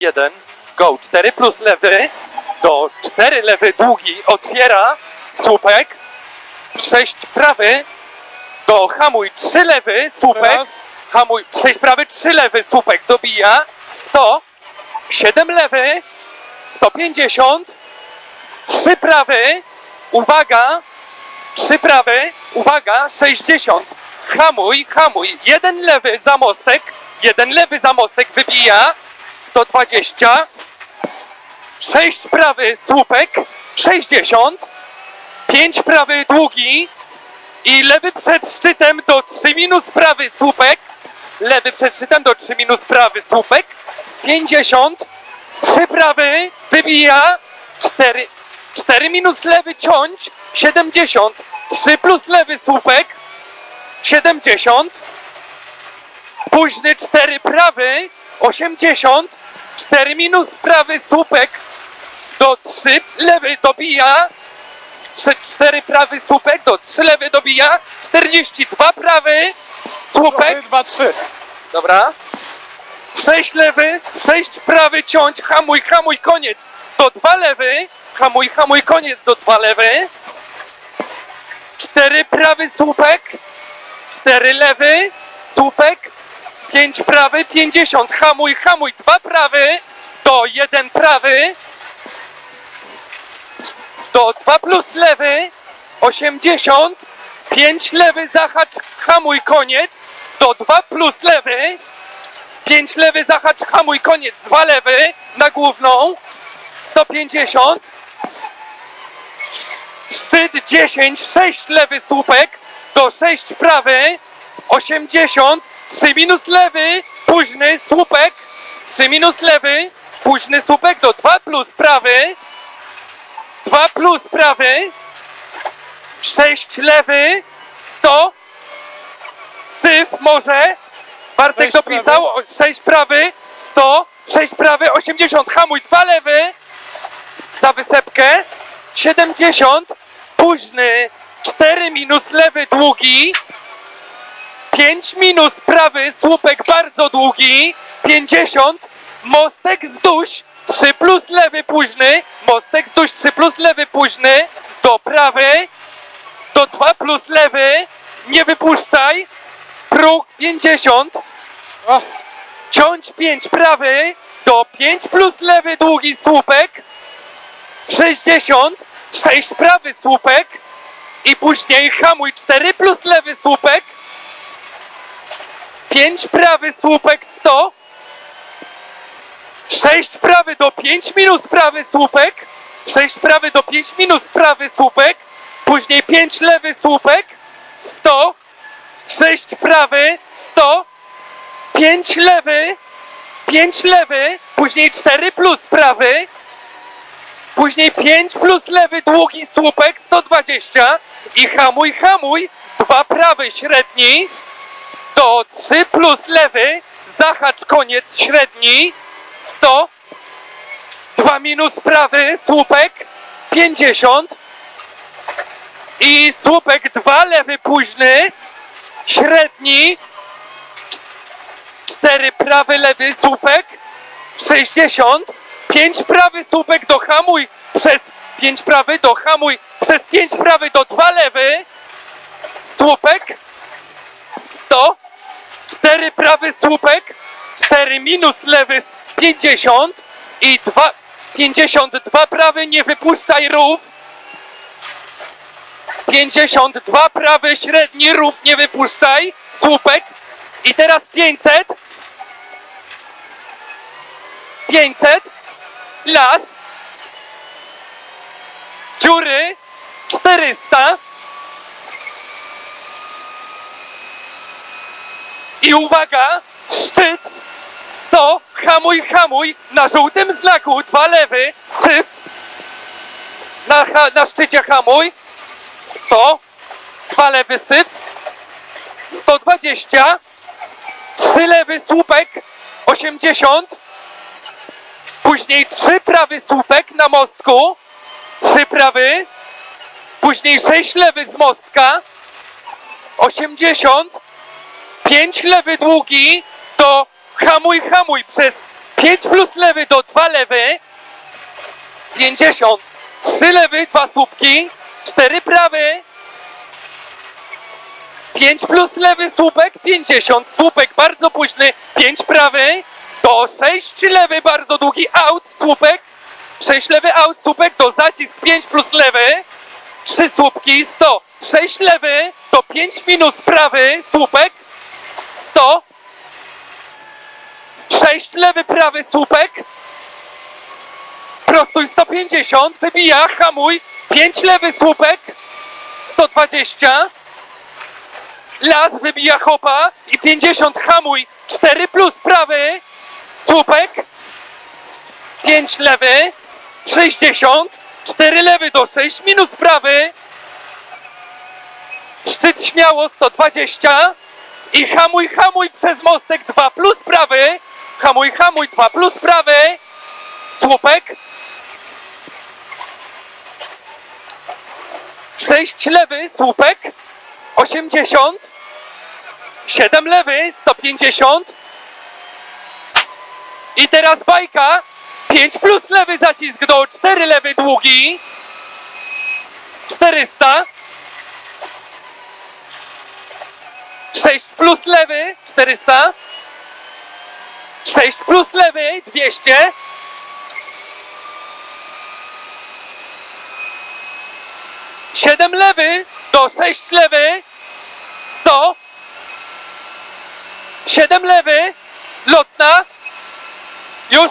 1, go, 4 plus lewy, do 4 lewy długi, otwiera, słupek, 6 prawy, do hamuj 3 lewy, słupek, Teraz. hamuj 6 prawy, 3 lewy, słupek, dobija, 100, 7 lewy, 150, 3 prawy, uwaga, 3 prawy, uwaga, 60, hamuj, hamuj, jeden lewy za mostek, jeden lewy za mostek wybija, 120, 6 prawy słupek, 60, 5 prawy długi i lewy przed szczytem do 3 minus prawy słupek, lewy przed szczytem do 3 minus prawy słupek, 50, 3 prawy wybija, 4, 4 minus lewy ciąć, 70, 3 plus lewy słupek, 70, późny 4 prawy, 80, 4 minus prawy słupek, do 3 lewy dobija, 4 prawy słupek, do 3 lewy dobija, 42 prawy, słupek, 2, 3. Dobra. 6 lewy, 6 prawy ciąć, hamuj, hamuj, koniec. Do 2 lewy, hamuj, hamuj, koniec do 2 lewy. 4 prawy słupek, 4 lewy, słupek, 5 prawy, 50, hamuj, hamuj, 2 prawy, do 1 prawy, do 2 plus lewy, 80, 5 lewy, zahacz, hamuj, koniec, do 2 plus lewy, 5 lewy, zahacz, hamuj, koniec, 2 lewy, na główną, 150, szczyt 10, 6 lewy słupek, do 6 prawy, 80, 3 minus lewy, późny słupek, 3 minus lewy, późny słupek, do 2 plus prawy, 2 plus prawy, 6 lewy, 100, syf może, Bartek dopisał, 6 prawy, 100, 6 prawy, 80, hamuj, 2 lewy, za wysepkę, 70, późny, 4 minus lewy długi, 5 minus prawy słupek bardzo długi, 50, mostek wzdłuż, 3 plus lewy późny, mostek wzdłuż 3 plus lewy późny, do prawy, do 2 plus lewy, nie wypuszczaj, próg 50, O, ciąć 5 prawy, do 5 plus lewy długi słupek, 60, 6 prawy słupek i później hamuj 4 plus lewy słupek, 5 prawy słupek 100, 6 prawy do 5 minus prawy słupek, 6 prawy do 5 minus prawy słupek, później 5 lewy słupek, 100, 6 prawy, 100, 5 lewy, 5 lewy, później 4 plus prawy, później 5 plus lewy długi słupek 120 i hamuj, hamuj, 2 prawy średni, do 3 plus lewy, zahacz koniec średni, 100, 2 minus prawy słupek 50 i słupek 2 lewy późny, średni, 4 prawy lewy słupek 60 5 prawy słupek do hamuj przez 5 prawy do hamuj przez 5 prawy do 2 lewy słupek 100 4 prawy słupek 4 minus lewy 50 i 2 52 prawy nie wypuszczaj rów. 52 prawy średni rów nie wypuszczaj słupek. I teraz 500 500 las. Dziury. 400 i uwaga szczyt 100 hamuj hamuj. Na żółtym znaku dwa lewy. Syf na, ha, na szczycie hamuj. 100 dwa lewy syf 120 3 lewy słupek. 80 Później 3 prawy słupek na mostku. 3 prawy. Później 6 lewy z mostka. 80 5 lewy długi to hamuj hamuj przez 5 plus lewy do 2 lewy. 50. 3 lewy, 2 słupki. 4 prawy. 5 plus lewy słupek, 50. Słupek bardzo późny, 5 prawy. Do 6 lewy, bardzo długi out, słupek. 6 lewy out, słupek, do zacisk 5 plus lewy. 3 słupki, 100. 6 lewy, to 5 minus prawy, słupek. 100. 6 lewy, prawy, słupek. Prostuj 150, wybija, hamuj. 5 lewy, słupek. 120. Las wybija hopa i 50 hamuj. 4 plus prawy. Słupek. 5 lewy. 60. 4 lewy do 6 minus prawy. Szczyt śmiało 120. I hamuj, hamuj przez mostek 2 plus prawy. Hamuj, hamuj 2 plus prawy. Słupek. 6 lewy, słupek. 80. 7 lewy, 150. I teraz bajka. 5 plus lewy zacisk do 4 lewy długi. 400. 6 plus lewy, 400. 6 plus lewy, 200. Siedem lewy do sześć lewy, sto. Siedem lewy, lotna. Już